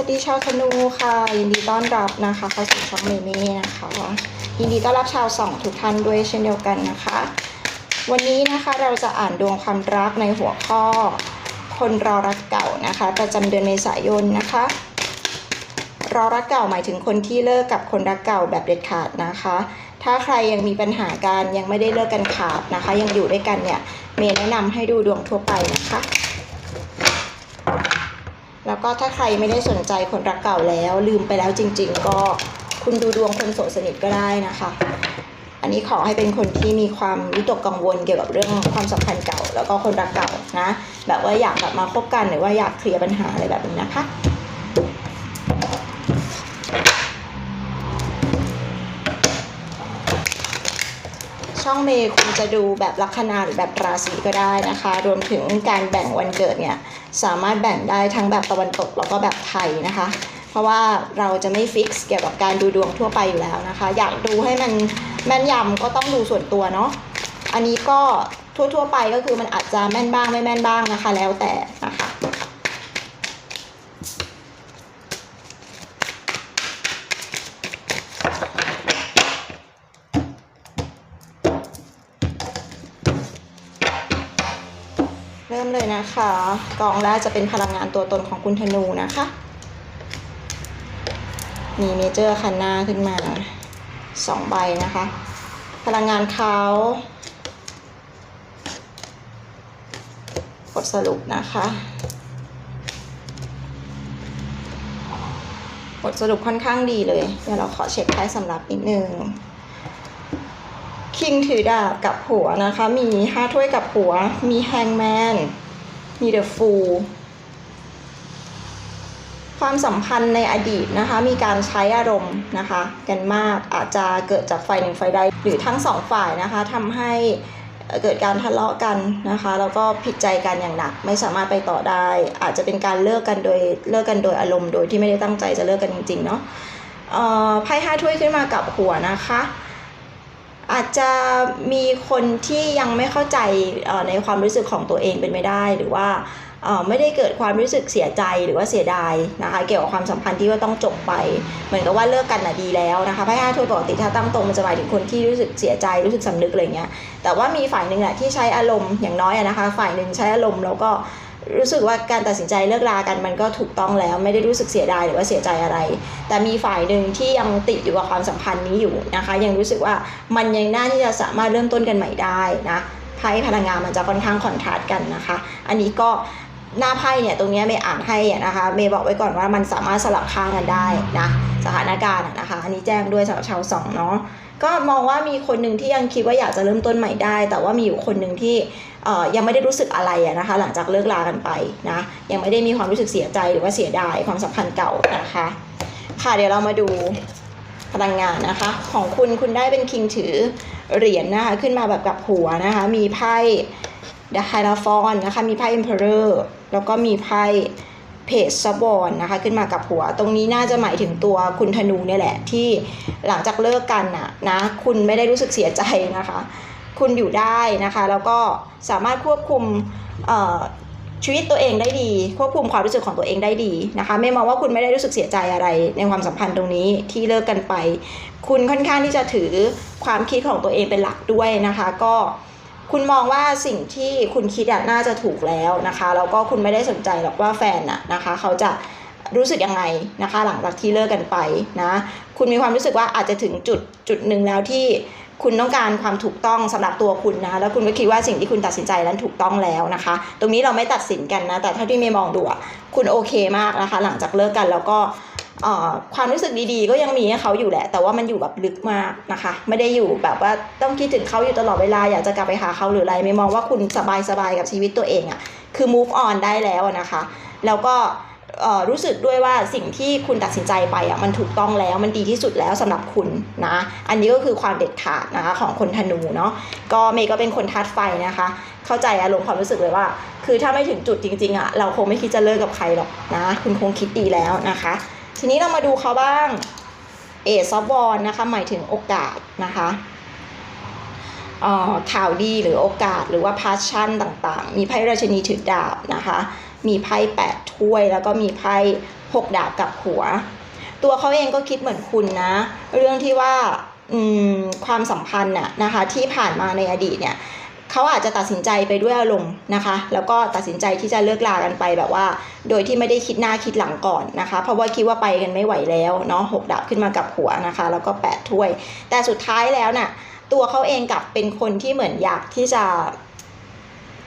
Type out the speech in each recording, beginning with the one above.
วัสดีชาวธนูค่ะ ยินดีต้อนรับนะคะเข้าสู่ช่องเมเม่นะคะยินดีต้อนรับชาวสองทุกท่านด้วยเช่นเดียวกันนะคะ วันนี้นะคะเราจะอ่านดวงความรักในหัวข้อ คนรอรักเก่านะคะ ประจำเดือนเมษายนนะคะรอรักเก่าหมายถึงคนที่เลิกกับคนรักเก่าแบบเด็ดขาดนะคะ ถ้าใครยังมีปัญหาการยังไม่ได้เลิกกันขาดนะคะ ยังอยู่ด้วยกันเนี่ยเมย์แนะนำให้ดูดวงทั่วไปนะคะ แล้วก็ถ้าใครไม่ได้สนใจคนรักเก่าแล้ว ลืมไปแล้วจริง ๆ ก็คุณดูดวงคนโสดสนิทก็ได้นะคะ อันนี้ขอให้เป็นคนที่มีความวิตกกังวลเกี่ยวกับเรื่องความสัมพันธ์เก่า แล้วก็คนรักเก่านะแบบว่าอยากกลับมาคบกันหรือว่าอยากเคลียร์ปัญหาอะไรแบบนี้นะคะช่องเมย์คุณจะดูแบบลัคนาหรือแบบราศีก็ได้นะคะ รวมถึงการแบ่งวันเกิดเนี่ย สามารถแบ่งได้ทั้งแบบตะวันตกแล้วก็แบบไทยนะคะ เพราะว่าเราจะไม่ฟิกซ์เกี่ยวกับการดูดวงทั่วไปอยู่แล้วนะคะ อยากดูให้มันแม่นยำก็ต้องดูส่วนตัวเนาะอันนี้ก็ทั่วๆไปก็คือมันอาจจะแม่นบ้างไม่แม่นบ้างนะคะ แล้วแต่นะคะ เริ่มเลยนะคะกองแรกจะเป็นพลังงานตัวตนของคุณธนูนะคะ มีเมเจอร์คันหน้าขึ้นมาสองใบนะคะ พลังงานเขาบทสรุปนะคะบทสรุปค่อนข้างดีเลย เดี๋ยวเราขอเช็คไพ่สำหรับนิดนึง คิงถือดาบกับหัวนะคะ มีห้าถ้วยกับหัว มีแฮงแมน มีเดอะฟูลความสัมพันธ์ในอดีตนะคะ มีการใช้อารมณ์นะคะ กันมากอาจจะเกิดจากฝ่ายหนึ่งฝ่ายใด หรือทั้งสองฝ่ายนะคะทำให้เกิดการทะเลาะกันนะคะ แล้วก็ผิดใจกันอย่างหนัก ไม่สามารถไปต่อได้ อาจจะเป็นการเลิกกันโดยเลิกกันโดยอารมณ์โดยที่ไม่ได้ตั้งใจจะเลิกกันจริงๆเนาะไพ่ห้าถ้วยขึ้นมากับหัวนะคะ อาจจะมีคนที่ยังไม่เข้าใจในความรู้สึกของตัวเองเป็นไม่ได้ หรือว่าไม่ได้เกิดความรู้สึกเสียใจหรือว่าเสียดายนะคะเกี่ยวกับความสัมพันธ์ที่ว่าต้องจบไป เหมือนกับว่าเลิกกันน่ะดีแล้วนะคะไพ่ห้าถ้วยปกติถ้าตั้งตรงมันจะหมายถึงคนที่รู้สึกเสียใจรู้สึกสำนึกอะไรเงี้ยแต่ว่ามีฝ่ายหนึ่งแหละที่ใช้อารมณ์อย่างน้อยนะคะ ฝ่ายหนึ่งใช้อารมณ์แล้วก็ รู้สึกว่าการตัดสินใจเลิกลากันมันก็ถูกต้องแล้วไม่ได้รู้สึกเสียดายหรือว่าเสียใจอะไร แต่มีฝ่ายหนึ่งที่ยังติดอยู่กับความสัมพันธ์นี้อยู่นะคะ ยังรู้สึกว่ามันยังน่าที่จะสามารถเริ่มต้นกันใหม่ได้นะไพ่พลังงานมันจะค่อนข้างคอนทราสต์กันนะคะ อันนี้ก็หน้าไพ่เนี่ยตรงนี้เมย์อ่านให้นะคะเมย์บอกไว้ก่อนว่ามันสามารถสลับข้างกันได้นะสถานการณ์นะคะ อันนี้แจ้งด้วยสำหรับชาวสองเนาะก็มองว่ามีคนหนึ่งที่ยังคิดว่าอยากจะเริ่มต้นใหม่ได้ แต่ว่ามีอยู่คนหนึ่งที่ ยังไม่ได้รู้สึกอะไรนะคะ หลังจากเลิกลากันไปนะยังไม่ได้มีความรู้สึกเสียใจหรือว่าเสียดายความสัมพันธ์เก่านะคะค่ะเดี๋ยวเรามาดูพลังงานนะคะ ของคุณคุณได้เป็นคิงถือเหรียญนะคะขึ้นมาแบบกับหัวนะคะ มีไพ่ดาไฮราฟอนนะคะ มีไพ่เอ็มเพอเรอร์แล้วก็มีไพ่เพจซบอนนะคะขึ้นมากับหัว ตรงนี้น่าจะหมายถึงตัวคุณธนูเนี่ยแหละที่หลังจากเลิกกันน่ะนะคุณไม่ได้รู้สึกเสียใจนะคะ คุณอยู่ได้นะคะ แล้วก็สามารถควบคุมชีวิตตัวเองได้ดี ควบคุมความรู้สึกของตัวเองได้ดีนะคะ ไม่มองว่าคุณไม่ได้รู้สึกเสียใจอะไร ในความสัมพันธ์ตรงนี้ที่เลิกกันไป คุณค่อนข้างที่จะถือความคิดของตัวเองเป็นหลักด้วยนะคะ ก็คุณมองว่าสิ่งที่คุณคิดน่าจะถูกแล้วนะคะแล้วก็คุณไม่ได้สนใจหรอกว่าแฟนอะนะคะ เขาจะ รู้สึกยังไงนะคะ หลังจากที่เลิกกันไปนะคุณมีความรู้สึกว่าอาจจะถึงจุดจุดหนึ่งแล้วที่คุณต้องการความถูกต้องสำหรับตัวคุณนะแล้วคุณก็คิดว่าสิ่งที่คุณตัดสินใจนั้นถูกต้องแล้วนะคะ ตรงนี้เราไม่ตัดสินกันนะ แต่เท่าที่เมย์มองดูอะคุณโอเคมากนะคะ หลังจากเลิกกันแล้วก็ความรู้สึกดีๆ ก็ยังมีให้เขาอยู่แหละ แต่ว่ามันอยู่แบบลึกมากนะคะ ไม่ได้อยู่แบบว่าต้องคิดถึงเขาอยู่ตลอดเวลาอยากจะกลับไปหาเขาหรืออะไรเมย์มองว่าคุณสบายๆกับชีวิตตัวเองอะคือ move on ได้แล้วนะคะ แล้วก็ รู้สึกด้วยว่าสิ่งที่คุณตัดสินใจไปอะมันถูกต้องแล้วมันดีที่สุดแล้วสำหรับคุณนะ อันนี้ก็คือความเด็ดขาดนะคะของคนธนูเนาะก็เมย์ก็เป็นคนทัดไฟนะคะ เข้าใจอารมณ์ความรู้สึกเลยว่า คือถ้าไม่ถึงจุดจริง ๆอะเราคงไม่คิดจะเลิกกับใครหรอกนะ คุณคงคิดดีแล้วนะคะ ทีนี้เรามาดูเขาบ้างเอซอฟวอนนะคะหมายถึงโอกาสนะคะอ่อข่าวดีหรือโอกาสหรือว่าพาชั่นต่างๆ มีไพ่ราชนีถือดาบนะคะ มีไพ่แปดถ้วย แล้วก็มีไพ่หกดาบกับหัว ตัวเขาเองก็คิดเหมือนคุณนะ เรื่องที่ว่าความสัมพันธ์น่ะนะคะที่ผ่านมาในอดีตเนี่ยเขาอาจจะตัดสินใจไปด้วยอารมณ์นะคะ แล้วก็ตัดสินใจที่จะเลิกลากันไปแบบว่า โดยที่ไม่ได้คิดหน้าคิดหลังก่อนนะคะ เพราะว่าคิดว่าไปกันไม่ไหวแล้วเนาะหกดาบขึ้นมากับหัวนะคะ แล้วก็แปดถ้วย แต่สุดท้ายแล้วน่ะตัวเขาเองกับเป็นคนที่เหมือนอยากที่จะ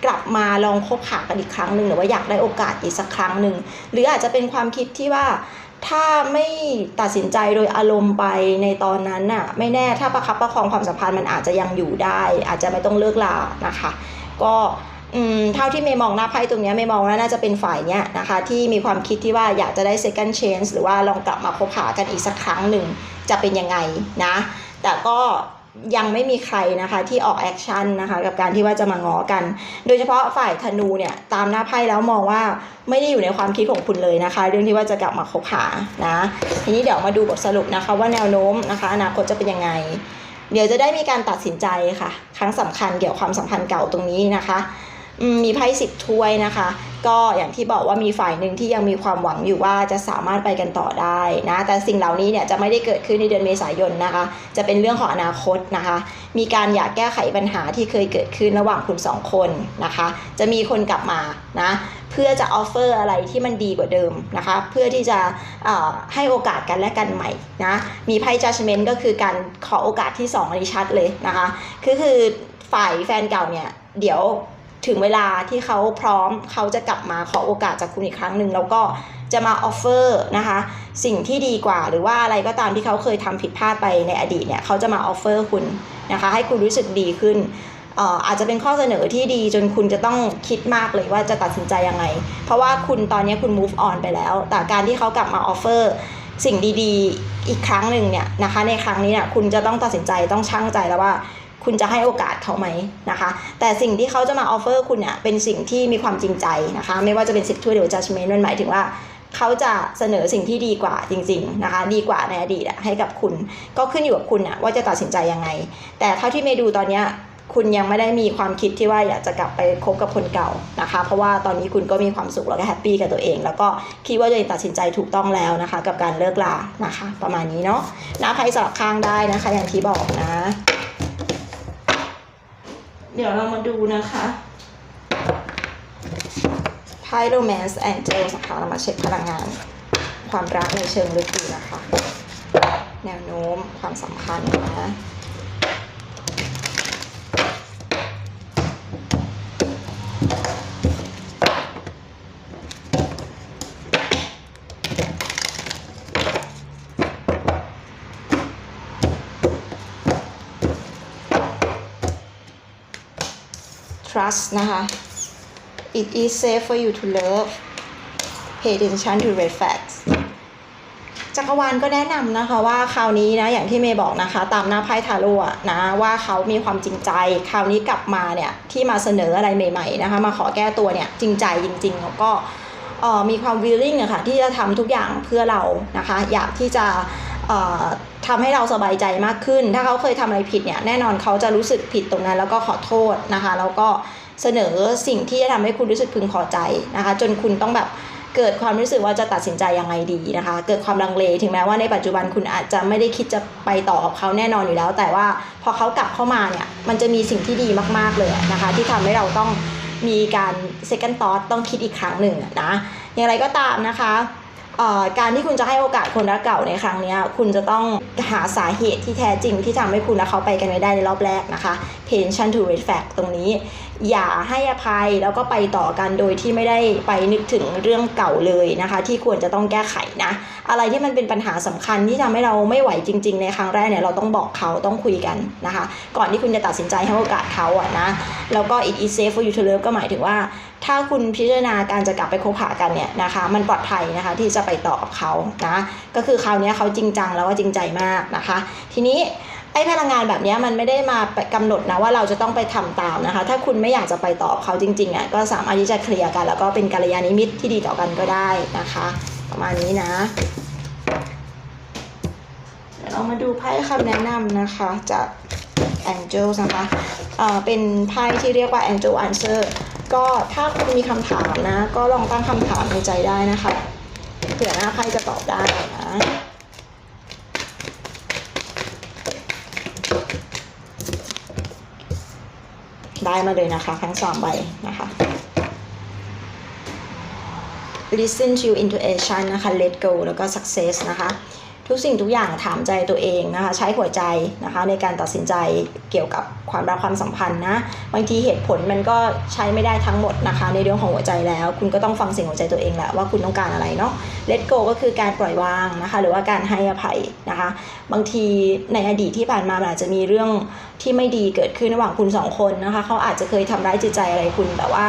กลับมาลองคบหากันอีกครั้งหนึ่งหรือว่าอยากได้โอกาสอีกสักครั้งหนึ่งหรืออาจจะเป็นความคิดที่ว่าถ้าไม่ตัดสินใจโดยอารมณ์ไปในตอนนั้นน่ะไม่แน่ถ้าประคับประคองความสัมพันธ์มันอาจจะยังอยู่ได้ อาจจะไม่ต้องเลิกลานะคะ ก็เท่าที่เมย์มองหน้าไพ่ตรงนี้เมย์มองว่าน่าจะเป็นฝ่ายเนี้ยนะคะ ที่มีความคิดที่ว่าอยากจะได้ second chance หรือว่าลองกลับมาคบหากันอีกสักครั้งหนึ่งจะเป็นยังไงนะ แต่ก็ ยังไม่มีใครนะคะที่ออกแอคชั่นนะคะกับการที่ว่าจะมาง้อกัน โดยเฉพาะฝ่ายธนูเนี่ยตามหน้าไพ่แล้วมองว่าไม่ได้อยู่ในความคิดของคุณเลยนะคะ เรื่องที่ว่าจะกลับมาคบหานะทีนี้เดี๋ยวมาดูบทสรุปนะคะว่าแนวโน้มนะคะอนาคตจะเป็นยังไง เดี๋ยวจะได้มีการตัดสินใจค่ะ ครั้งสำคัญเกี่ยวกับความสัมพันธ์เก่าตรงนี้นะคะ มีไพ่สิบถ้วยนะคะ ก็อย่างที่บอกว่ามีฝ่ายหนึ่งที่ยังมีความหวังอยู่ว่าจะสามารถไปกันต่อได้นะ แต่สิ่งเหล่านี้เนี่ยจะไม่ได้เกิดขึ้นในเดือนเมษายนนะคะ จะเป็นเรื่องของอนาคตนะคะ มีการอยากแก้ไขปัญหาที่เคยเกิดขึ้นระหว่างคุณสองคนนะคะ จะมีคนกลับมานะเพื่อจะออฟเฟอร์อะไรที่มันดีกว่าเดิมนะคะ เพื่อที่จะให้โอกาสกันและกันใหม่นะ มีไพ่ judgment ก็คือการขอโอกาสที่2อันนี้ชัดเลยนะคะ คือคือฝ่ายแฟนเก่าเนี่ย เดี๋ยว ถึงเวลาที่เขาพร้อมเขาจะกลับมาขอโอกาสจากคุณอีกครั้งหนึ่งแล้วก็จะมาออฟเฟอร์นะคะ สิ่งที่ดีกว่าหรือว่าอะไรก็ตามที่เขาเคยทำผิดพลาดไปในอดีตเนี่ยเขาจะมาออฟเฟอร์คุณนะคะ ให้คุณรู้สึกดีขึ้นเอ่ออาจจะเป็นข้อเสนอที่ดีจนคุณจะต้องคิดมากเลยว่าจะตัดสินใจยังไง เพราะว่าคุณตอนนี้คุณ move on ไปแล้ว แต่การที่เขากลับมาออฟเฟอร์สิ่งดีๆ อีกครั้งหนึ่งเนี่ยนะคะ ในครั้งนี้เนี่ยคุณจะต้องตัดสินใจต้องชั่งใจแล้วว่า คุณจะให้โอกาสเขาไหมนะคะ แต่สิ่งที่เขาจะมาออฟเฟอร์คุณเนี่ยเป็นสิ่งที่มีความจริงใจนะคะ ไม่ว่าจะเป็นสิทธิ์ถ้วยหรือ judgment มันหมายถึงว่าเขาจะเสนอสิ่งที่ดีกว่าจริง ๆนะคะ ดีกว่าในอดีตให้กับคุณ ก็ขึ้นอยู่กับคุณอะว่าจะตัดสินใจยังไง แต่เท่าที่เมดูตอนเนี้ยคุณยังไม่ได้มีความคิดที่ว่าอยากจะกลับไปคบกับคนเก่านะคะ เพราะว่าตอนนี้คุณก็มีความสุขแล้วก็แฮปปี้กับตัวเอง แล้วก็คิดว่าตัวเองตัดสินใจถูกต้องแล้วนะคะ กับการเลิกลานะคะ ประมาณนี้เนาะนาไพ่สลับข้างได้นะคะ อย่างที่บอกนะ เดี๋ยวเรามาดูนะคะไพ่ Romance Angel นะคะเรามาเช็คพลังงาน ความรักในเชิงลึกดูนะคะ แนวโน้มความสัมพันธ์นะ trust นะคะ it is safe for you to love pay attention to red flags จักรวาลก็แนะนำนะคะว่าคราวนี้นะอย่างที่เมย์บอกนะคะ ตามหน้าไพ่ทาโร่นะว่าเขามีความจริงใจ คราวนี้กลับมาเนี่ยที่มาเสนออะไรใหม่ ๆนะคะ มาขอแก้ตัวเนี่ยจริงใจจริงๆแล้วก็มีความ willing อะค่ะที่จะทำทุกอย่างเพื่อเรานะคะ อยากที่จะ ทำให้เราสบายใจมากขึ้น ถ้าเขาเคยทำอะไรผิดเนี่ยแน่นอนเขาจะรู้สึกผิดตรงนั้น แล้วก็ขอโทษนะคะ แล้วก็เสนอสิ่งที่จะทำให้คุณรู้สึกพึงพอใจนะคะ จนคุณต้องแบบเกิดความรู้สึกว่าจะตัดสินใจยังไงดีนะคะ เกิดความลังเลถึงแม้ว่าในปัจจุบันคุณอาจจะไม่ได้คิดจะไปต่อกับเขาแน่นอนอยู่แล้ว แต่ว่าพอเขากลับเข้ามาเนี่ยมันจะมีสิ่งที่ดีมากๆเลยนะคะ ที่ทำให้เราต้องมีการ second thought ต้องคิดอีกครั้งหนึ่งนะอย่างไรก็ตามนะคะ การที่คุณจะให้โอกาสคนรักเก่าในครั้งนี้คุณจะต้องหาสาเหตุที่แท้จริงที่ทำให้คุณและเขาไปกันไม่ได้ในรอบแรกนะคะ p a t i e n t to red flag ตรงนี้ อย่าให้อภัยแล้วก็ไปต่อกันโดยที่ไม่ได้ไปนึกถึงเรื่องเก่าเลยนะคะ ที่ควรจะต้องแก้ไขนะ อะไรที่มันเป็นปัญหาสำคัญที่ทำให้เราไม่ไหวจริง ๆ ในครั้งแรกเนี่ยเราต้องบอกเขาต้องคุยกันนะคะ ก่อนที่คุณจะตัดสินใจให้โอกาสเขาอะนะแล้วก็ it is safe for you to love ก็หมายถึงว่า ถ้าคุณพิจารณาการจะกลับไปคบหากันเนี่ยนะคะ มันปลอดภัยนะคะที่จะไปต่อกับเขานะก็คือคราวนี้เขาจริงจังแล้วก็จริงใจมากนะคะ ทีนี้ ไอ้พลังงานแบบนี้มันไม่ได้มากำหนดนะว่าเราจะต้องไปทำตามนะคะ ถ้าคุณไม่อยากจะไปต่อเขาจริงๆอะก็สามารถที่จะเคลียร์กัน แล้วก็เป็นกัลยาณมิตรที่ดีต่อกันก็ได้นะคะ ประมาณนี้นะเดี๋ยวเรามาดูไพ่คำแนะนำนะคะจาก Angels นะคะเอ่อเป็นไพ่ที่เรียกว่า Angel Answer ก็ถ้าคุณมีคำถามนะ ก็ลองตั้งคำถามในใจได้นะคะเผื่อหน้าไพ่จะตอบได้นะ ได้มาเลยนะคะ ทั้งสองใบนะคะ listen to intuition นะคะ let go แล้วก็ success นะคะ ทุกสิ่งทุกอย่างถามใจตัวเองนะคะใช้หัวใจนะคะในการตัดสินใจเกี่ยวกับความรักความสัมพันธ์นะบางทีเหตุผลมันก็ใช้ไม่ได้ทั้งหมดนะคะ ในเรื่องของหัวใจแล้ว คุณก็ต้องฟังเสียงหัวใจตัวเองแหละว่าคุณต้องการอะไรเนาะ let go ก็คือการปล่อยวางนะคะหรือว่าการให้อภัยนะคะ บางทีในอดีตที่ผ่านมาอาจจะมีเรื่องที่ไม่ดีเกิดขึ้นระหว่างคุณสองคนนะคะเขาอาจจะเคยทำร้ายจิตใจอะไรคุณแต่ว่า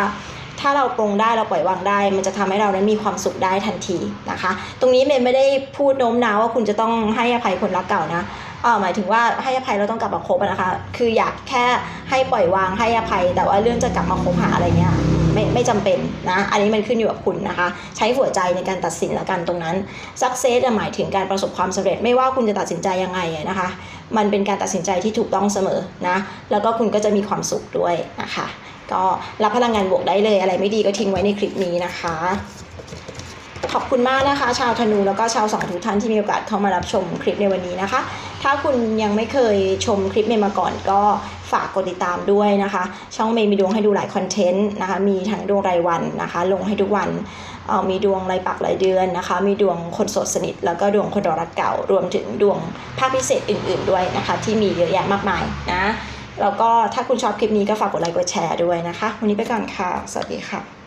ถ้าเราปรงได้เราปล่อยวางได้ มันจะทำให้เรานั้นมีความสุขได้ทันทีนะคะ ตรงนี้เมย์ไม่ได้พูดโน้มน้าวว่าคุณจะต้องให้อภัยคนรักเก่านะเออหมายถึงว่าให้อภัยเราต้องกลับมาคบนะคะ คืออยากแค่ให้ปล่อยวางให้อภัย แต่ว่าเรื่องจะกลับมาคบหาอะไรเงี้ยไม่ไม่จำเป็นนะ อันนี้มันขึ้นอยู่กับคุณนะคะ ใช้หัวใจในการตัดสินแล้วกันตรงนั้น success อะหมายถึงการประสบความสำเร็จไม่ว่าคุณจะตัดสินใจยังไงนะคะ มันเป็นการตัดสินใจที่ถูกต้องเสมอนะ แล้วก็คุณก็จะมีความสุขด้วยนะคะ ก็รับพลังงานบวกได้เลย อะไรไม่ดีก็ทิ้งไว้ในคลิปนี้นะคะ ขอบคุณมากนะคะ ชาวธนูแล้วก็ชาวสองทุกท่านที่มีโอกาสเข้ามารับชมคลิปในวันนี้นะคะ ถ้าคุณยังไม่เคยชมคลิปเมย์มาก่อนก็ฝากกดติดตามด้วยนะคะ ช่องเมย์มีดวงให้ดูหลายคอนเทนต์นะคะ มีทั้งดวงรายวันนะคะ ลงให้ทุกวัน มีดวงรายปักรายเดือนนะคะ มีดวงคนโสดสนิท แล้วก็ดวงคนรอรักเก่ารวมถึงดวงภาคพิเศษอื่น ๆด้วยนะคะ ที่มีเยอะแยะมากมายนะแล้วก็ถ้าคุณชอบคลิปนี้ก็ฝากกดไลค์กดแชร์ด้วยนะคะ วันนี้ไปก่อนค่ะ สวัสดีค่ะ